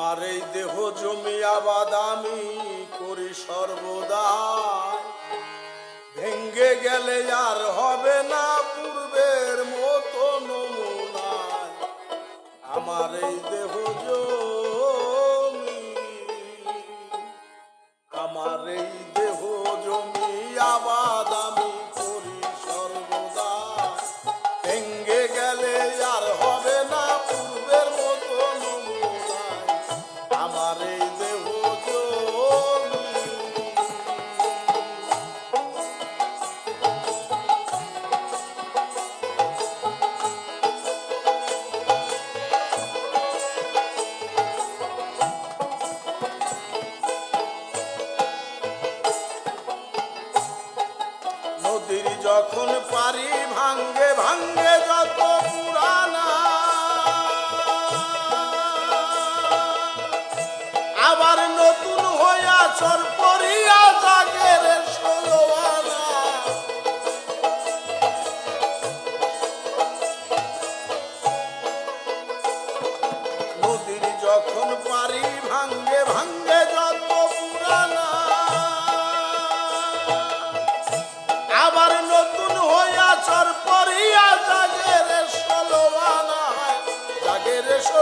আমার এই দেহ জমি আবাদ আমি করি সর্বদা। ভেঙ্গে গেলে আর হবে না পূর্বের মতো নমুনা। আমার এই দেহ জমি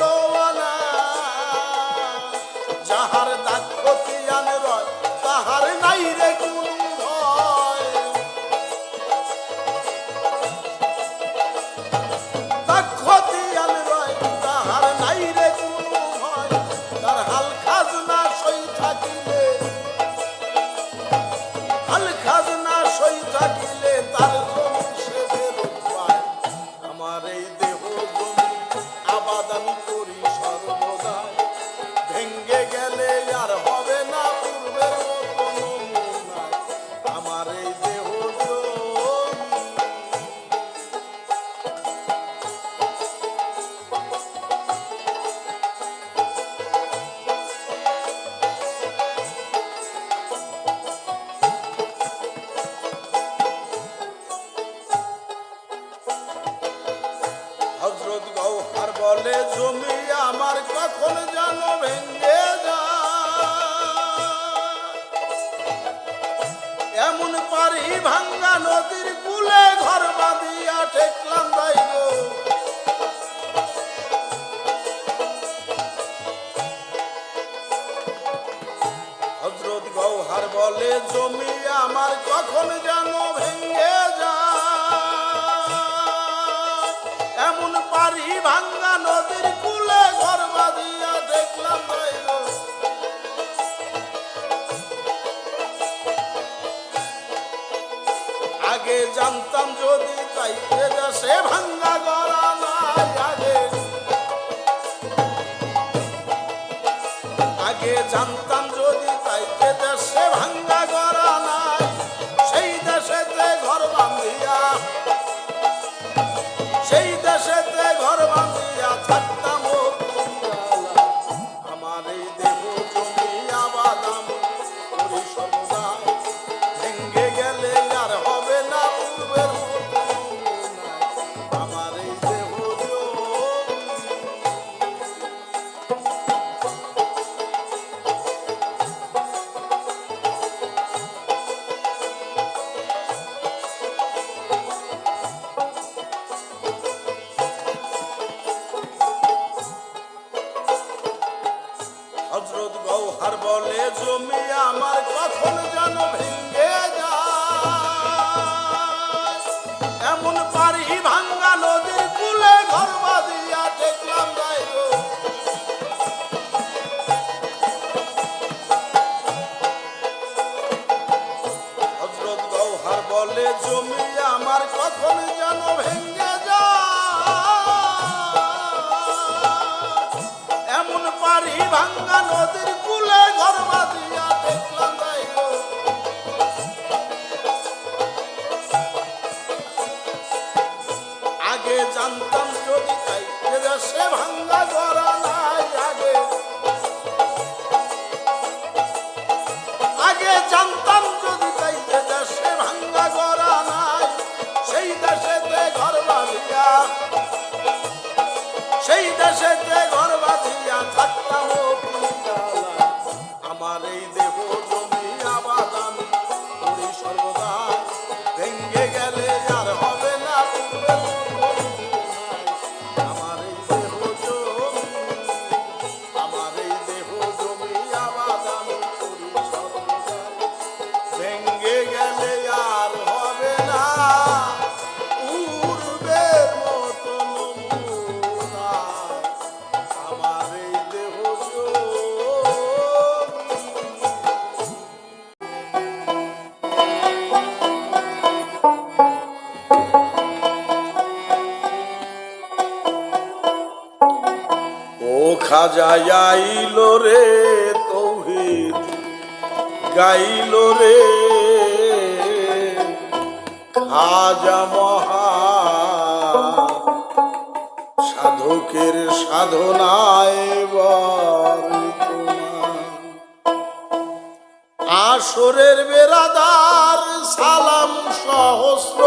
ভালোবালা যাহার দাক্ষতিয়ান রয় তাহার নাই রে গুণ। এমন পারি ভাঙ্গা নদীর কুলে ঘর বাঁধিয়া ঠেকলাম হজরত গৌহার বলে, জমি আমার কখন যেন ভেঙ্গে যায়? এমন পারি ভাঙ্গা নদীর আগে জানতাম যদি তাই সে ভাঙ্গা গড়া না আগে Rodrigo. e derrubou. সাজাইল রে তৌহিদ গাইল রে। খাজা মহা সাধকের সাধনায় আসরের বেড়াদার সালাম সহস্র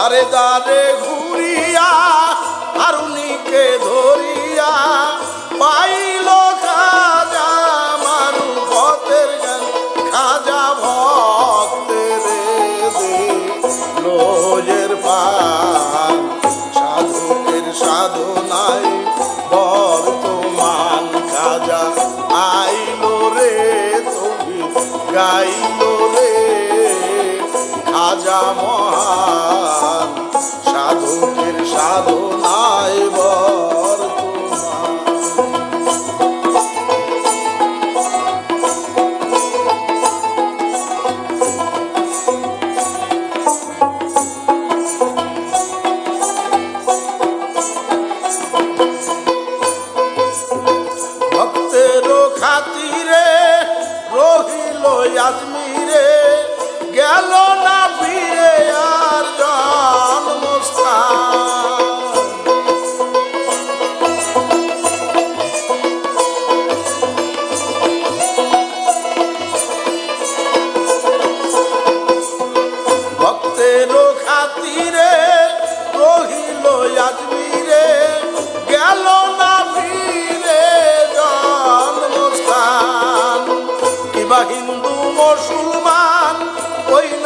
দারে দারে ঘুরিয়া আরুনিকে ধরিয়া পাই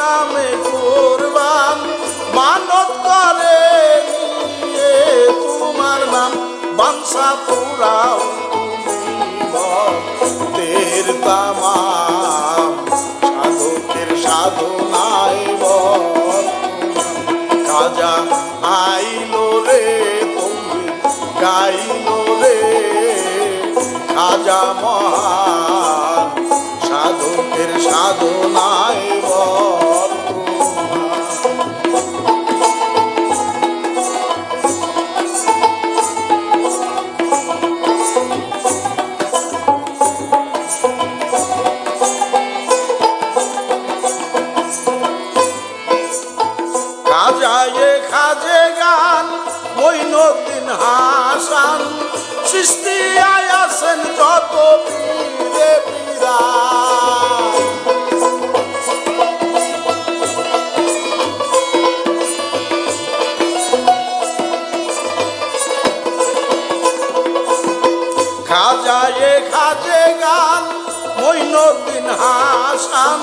নামে কোরবান মানত করে নিয়ে তোমার নাম বাংসা পুরাও তুমি তামা খাজে গান মইনুদ্দিন হাসান।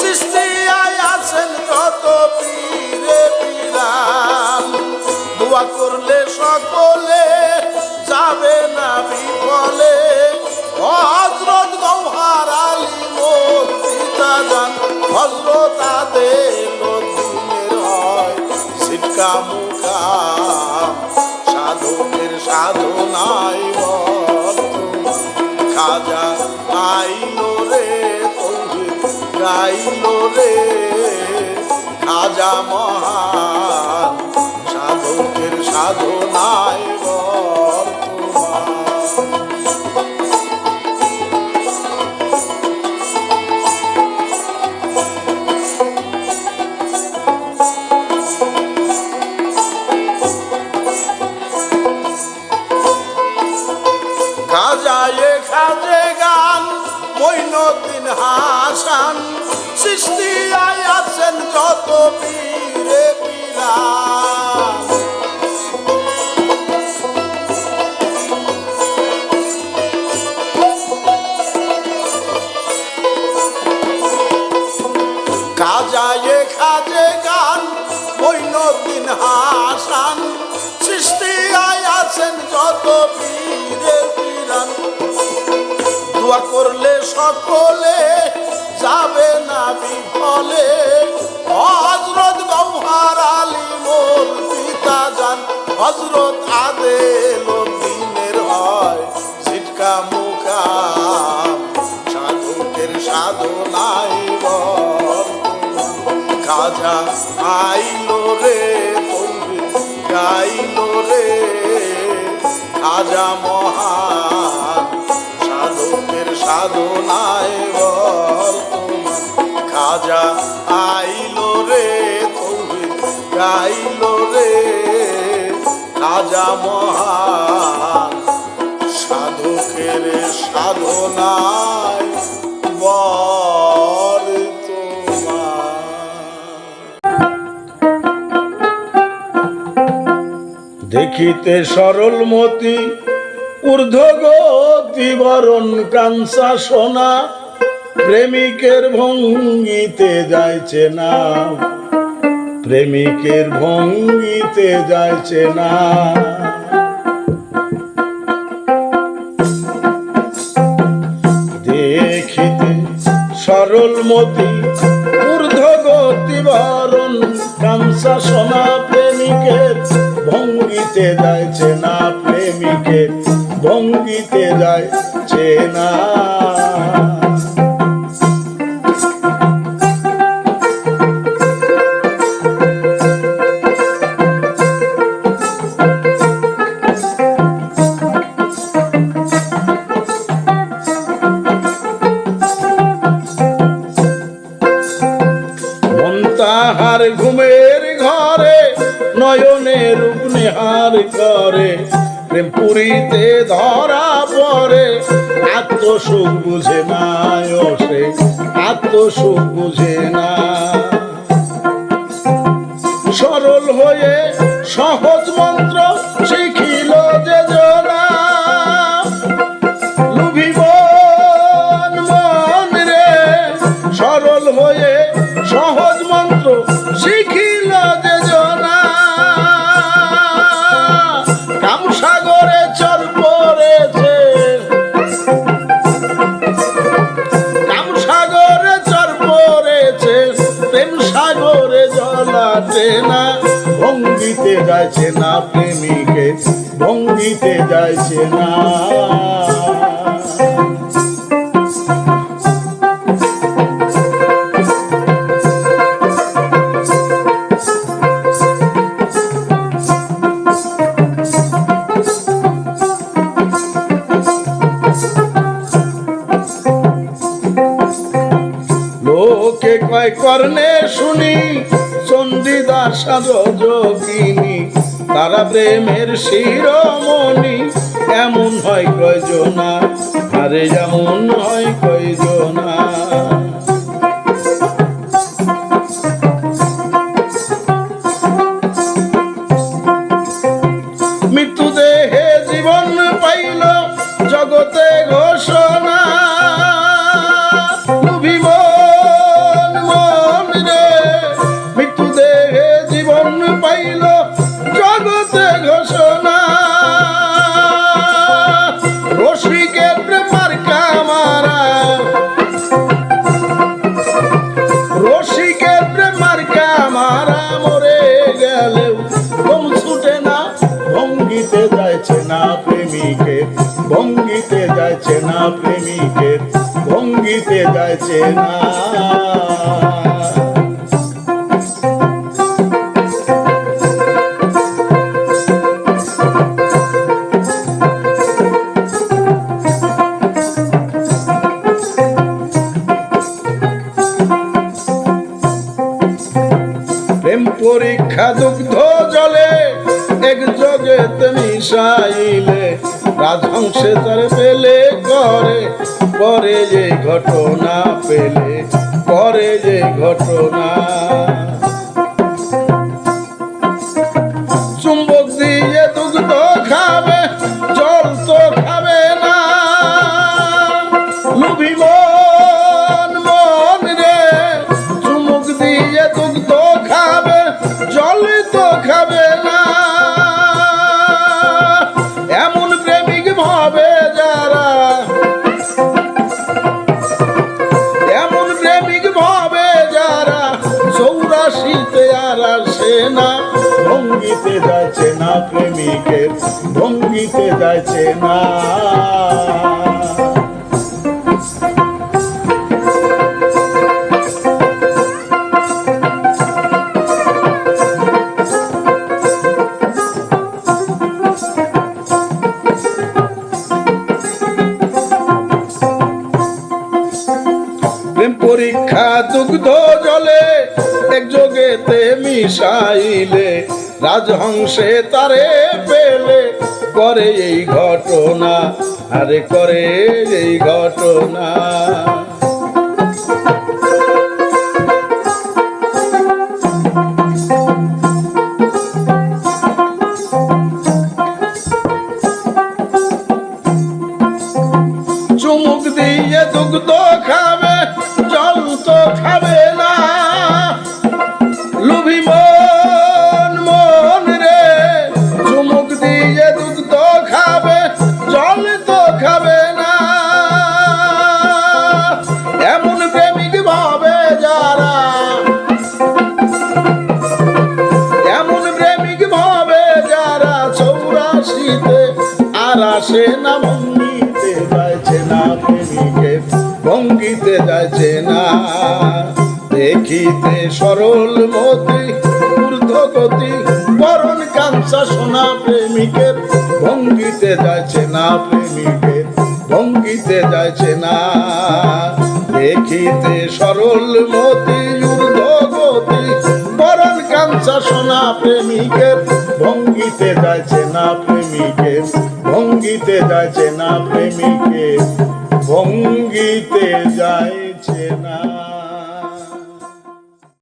সৃষ্টি আয়াসেন যত পীরে পীরান দোয়া করলে সকলে যাবে না বিফলে। হজরত গৌহার আলী মোর পিতা যান, হজরত আদেল দিনের হয়। সিটকা খাজা আইলো রে গাইলো রে। খাজা মহান খাজায়ে খাজে গান মইনুদ্দিন হাসান। সৃষ্টি আছেন যত পীরে পীরান। দোয়া করলে সকলে যাবে না বিফলে। হজরত গৌহার আলী মোর পিতা যান। হজরত আদেল দিনের হয় সিটকা মুকাম খাজা আইলো রে, গাইলো রে। খাজা মহান, সাধকের সাধনায় বর্তমান খাজা আইলো রে, গাইলো রে। খাজা মহান, সাধকের সাধনায় দেখিতে সরল মতি, ঊর্ধ্বগতি বরণ কাঞ্চা সোনা, প্রেমিকের ভঙ্গিতে যাইছে না প্রেমিকের ভঙ্গিতে যাইছে না দেখিতে সরল মতি, ঊর্ধ্বগতি বরণ কাঞ্চা সোনা। ভঙ্গিতে যাইছে না প্রেমিকের ভঙ্গিতে যাইছে না মন তাহার ঘুমের ঘরে নয়নের নিহার করে। প্রেম পুরীতে ধরা পড়ে, আত্মসুখ বুঝে না সে, আত্মসুখ বুঝে না। সরল হয়ে সহজ মন্ত্র ভঙ্গিতে যাইছে না প্রেমিকে ভঙ্গিতে যাইছে না। যোগিনী তারা প্রেমের শিরোমণি। এমন হয় কয়জনা আরে যেমন হয় কয়জনা না মিশাইলে রাজহংসে তার পেলে করে করে যে ঘটনা পেলে করে যে ঘটনা আর আসে না ভঙ্গিতে যাচ্ছে না প্রেমিকের ভঙ্গিতে যাচ্ছে না মিশাইলে রাজহংসে তারে পেলে করে এই ঘটনা আরে করে এই ঘটনা। চৌরাশিতে আর আসে না ভঙ্গিতে যাচ্ছে না প্রেমিকে, ভঙ্গিতে যাচ্ছে না। দেখিতে সরল মতি, ঊর্ধ্বগতি বরণ কাঞ্চা সোনা প্রেমিকের, ভঙ্গিতে যাচ্ছে না প্রেমিকের ভঙ্গিতে যাচ্ছে না। দেখিতে সরল মতি, ঊর্ধ্বগতি বরণ কাঞ্চা সোনা প্রেমিকের ভঙ্গিতে যাচ্ছে না প্রেমিকের ভঙ্গিতে যাচ্ছে না প্রেমিকের ভঙ্গিতে যাইছে না।